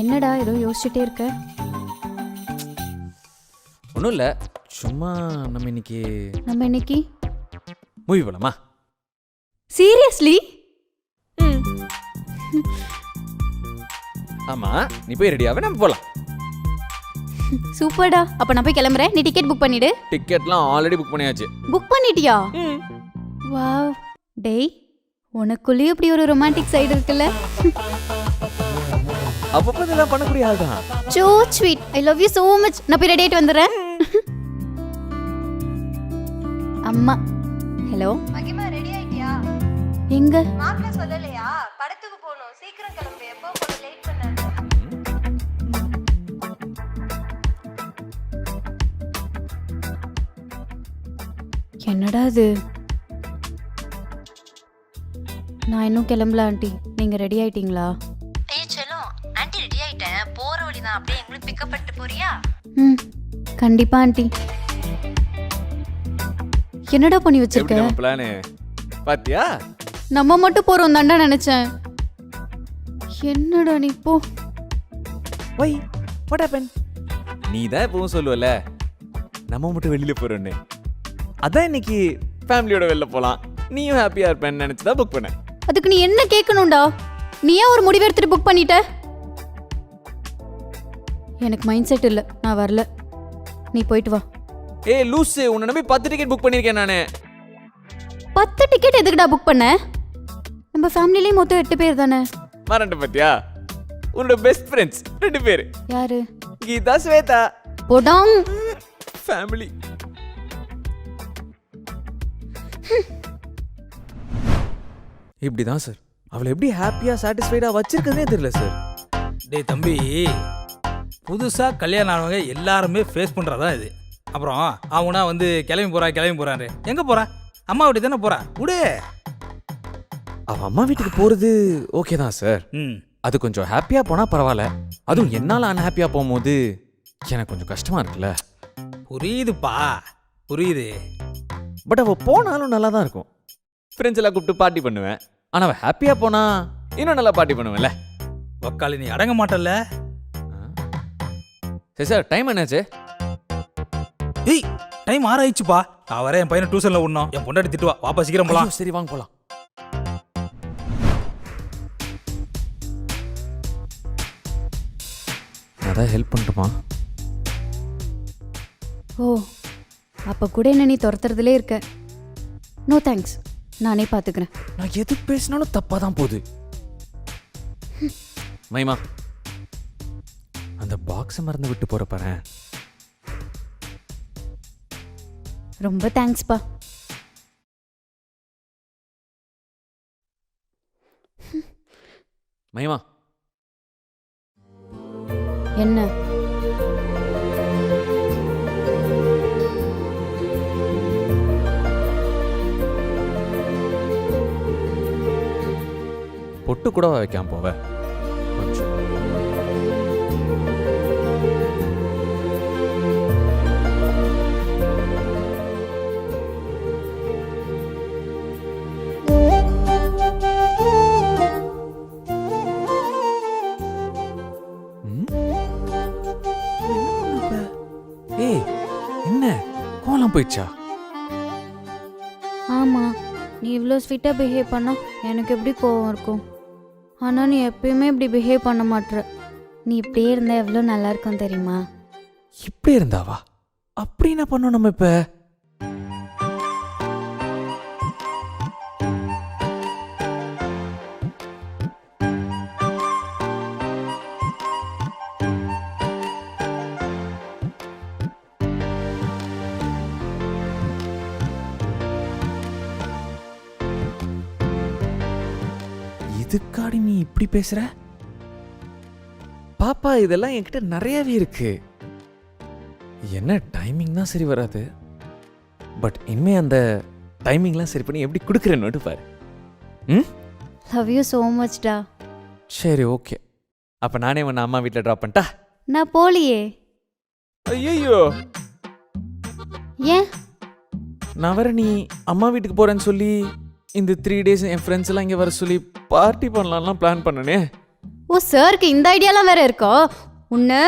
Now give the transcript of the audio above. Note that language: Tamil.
என்னடா ஏதோ யோசிச்சுட்டே இருக்க? ஒன்றும் இல்லை சும்மா நம்ம இன்னைக்கு நம்ம இன்னைக்கு? மூவி போலாமா? சீரியஸ்லி ஆமா நீ போய் ரெடியாவே நம்ம போகலாம் சூப்பர்டா. அப்ப நான் போய் கிளம்புறேன். நீ டிக்கெட் புக் பண்ணிடு. டிக்கெட்லாம் ஆல்ரெடி புக் பண்ணியாச்சு. புக் பண்ணிட்டியா? வாவ் டேய் உனக்குள்ளேயும் இப்படி ஒரு ரொமான்டிக் சைடு இருக்குல்ல? அப்பப்போ இதெல்லாம் பண்ணக்கூடிய ஆள் தான். So sweet I love you so much நான் போய் ரெடி ஆயிட்டு வந்துடுறேன். அம்மா. ஹலோ மகிமா ரெடி ஆயிட்டியா? எங்க? மாப்பிள்ள சொல்லலையா? படத்துக்கு போகணும். சீக்கிரம் கிளம்பு. எப்போ போல லேட் பண்ணாத என்னடா இது? நான் இன்னும் கிளம்பல ஆண்டி. நீங்க ரெடி ஆயிட்டீங்களா? பிக்கப் பண்ணிட்டு போறியா? ம் கண்டிப்பா ஆண்டி. என்னடா பண்ணி எப்படி வச்சிருக்க நம்ம பிளானு பாத்தியா? நம்ம மட்டும் போறோம் தாண்டா நினைச்சேன். என்னடா நீ போ. வை வாட் ஹேப்பன் நீ தான் எப்பவும் சொல்லுவல நம்ம மட்டும் வெளியில போறோன்னு அதான் இன்னைக்கு ஃபேமிலியோட வெளில போலாம். நீயும் ஹாப்பியா இருப்பேன்னு நினைச்சு தான் புக் பண்ணேன். அதுக்கு நீ என்ன கேட்கணும்டா? நீ ஏன் ஒரு முடிவு எடுத்துட்டு புக் பண்ணிட்ட? எனக்கு மைண்ட் செட் இல்லை. நான் வரல. நீ போயிட்டு வா. ஏய் லூசு உன்னை நம்பி பத்து டிக்கெட் புக் பண்ணியிருக்கேன் நானு. பத்து டிக்கெட் எதுக்குடா புக் பண்ண? நம்ம ஃபேமிலிலேயே மொத்தம் எட்டு பேர் தானே? மறந்து பாத்தியா? உன்னோட பெஸ்ட் ஃப்ரெண்ட்ஸ் ரெண்டு பேர். யாரு? கீதா ஸ்வேதா. போடாங் ஃபேமிலி இப்படிதான் சார் அவளை எப்படி ஹாப்பியா சாட்டிஸ்ஃபைடா வச்சிருக்கதே தெரியல சார் டேய் தம்பி. புதுசாக கல்யாணம் ஆனவங்க எல்லாருமே ஃபேஸ் பண்ணுறதா இது. அப்புறம் அவனா வந்து கிளம்பி போறா கிளம்பி போறாரு எங்கே போறா? அம்மா வீட்டுக்கு தானே போறா? விடு. அவ அம்மா வீட்டுக்கு போறது ஓகே தான் சார் ம். அது கொஞ்சம் ஹாப்பியா போனா பரவாயில்ல. அதுவும் என்னால அன்ஹாப்பியா போகும்போது எனக்கு கொஞ்சம் கஷ்டமா இருக்குல்ல. புரியுதுப்பா. புரியுது. பட் அவ போனாலும் நல்லா தான் இருக்கும். ஃப்ரெண்ட்ஸ் எல்லாம் கூப்பிட்டு பார்ட்டி பண்ணுவேன். ஆனா அவ ஹாப்பியா போனா இன்னும் நல்லா பார்ட்டி பண்ணுவேன்ல. ஒக்காளி நீ அடங்க மாட்டல்ல. சரி சார் டைம் என்னாச்சு? ஏய் டைம் ஆறாயிடுச்சுப்பா. நான் வரேன் என் பையனை டியூஷனில் விடணும். என் பொண்டாட்டி திட்டுவா. வாப்பா சீக்கிரம் போலாம். சரி வாங்க போலாம். அதான் ஹெல்ப் பண்ணட்டுமா? ஓ அப்ப கூட என்ன நீ துரத்துறதுலே இருக்க. நோ தேங்க்ஸ் நானே பார்த்துக்கிறேன் நான் எது பேசினாலும் தப்பா தான் போகுது மைமா அந்த பாக்ஸை மறந்து விட்டு போற பாரு ரொம்ப தேங்க்ஸ்ப்பா மைமா என்ன? பொட்டு கூட வைக்காம போவ? போயிடுச்சா? ஆமா நீ இவ்வளோ ஸ்வீட்டாக பிஹேவ் பண்ணா எனக்கு எப்படி கோவம் இருக்கும்? ஆனால் நீ எப்பயுமே இப்படி பிஹேவ் பண்ண மாட்ற. நீ இப்படியே இருந்தால் எவ்வளோ நல்லா இருக்கும் தெரியுமா? இப்படி இருந்தாவா? அப்படி என்ன பண்ணோம் நம்ம இப்ப? இதுக்காடி நீ இப்படி பேசுற? பாப்பா இதெல்லாம் என்கிட்ட நிறையவே இருக்கு. என்ன டைமிங் தான் சரி வராது? பட் இனிமே அந்த டைமிங்லாம் சரி பண்ணி எப்படி கொடுக்குறேன்னு பாரு. ம்? லவ் யூ ஸோ மச்டா சரி ஓகே அப்போ நானே உன்னை அம்மா வீட்டில் ட்ராப் பண்ணிட்டா? நான் போலியே. ஐயோ ஏன்? நான் வர நீ அம்மா வீட்டுக்கு போறேன்னு சொல்லி இந்த த்ரீ டேஸ் என் ஃப்ரெண்ட்ஸ் எல்லாம் இங்கே வர சொல்லி பார்ட்டி பண்ணலாம்லாம் பிளான் பண்ணனே. ஓ சாருக்கு இந்த ஐடியாலாம் வேற இருக்கா? உன்னை